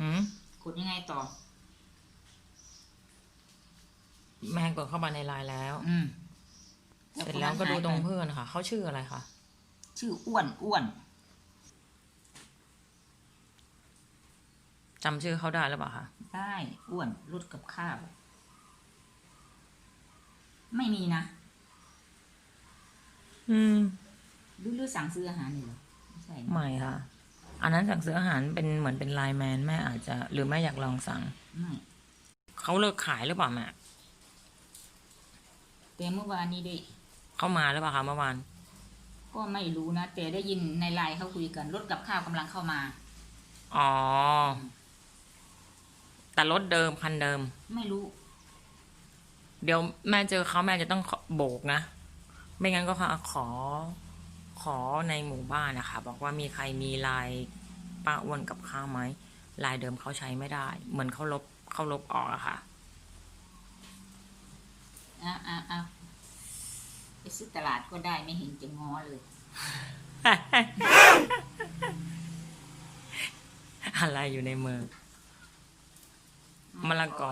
หืมกดยังไงต่อ แม่กดเข้ามาในไลน์แล้ว อืมเสร็จแล้วก็ดูตรงเพื่อนค่ะ เขาชื่ออะไรคะ ชื่ออ้วนอ้วนจำชื่อเขาได้หรือเปล่าคะ ได้อ้วนรถกับข้าว ไม่มีนะ อืมหรือหรือสั่งซื้ออาหารนี่เหรอไม่ใช่นะ ไม่ค่ะ อันนั้นสั่งซื้ออาหารเป็นเหมือนเป็นไลน์แมนแม่อาจจะ หรือแม่อยากลองสั่ง ไม่เขาเลิกขายหรือเปล่าแม่แต่เมื่อวานนี้ได้เขามาหรือเปล่าคะเมื่อวาน ก็ไม่รู้นะ แต่ได้ยินในไลน์เขาคุยกันรถกับข้าวกำลังเข้ามา อ๋อ แต่รถเดิมคันเดิม ไม่รู้ เดี๋ยวแม่เจอเขาแม่จะต้องขอโบกนะ ไม่งั้นก็ขอขอข อในหมู่บ้านนะคะ บอกว่ามีใครมีลายป้าอ้วนกับข้าวไหมลายเดิมเขาใช้ไม่ได้ เหมือนเขาลบเขาลบออกอะค่ะอะอะอะไปซื้อตลาดก็ได้ไม่เห็นจะง้อเลย อะไรอยู่ในมือมะละกอ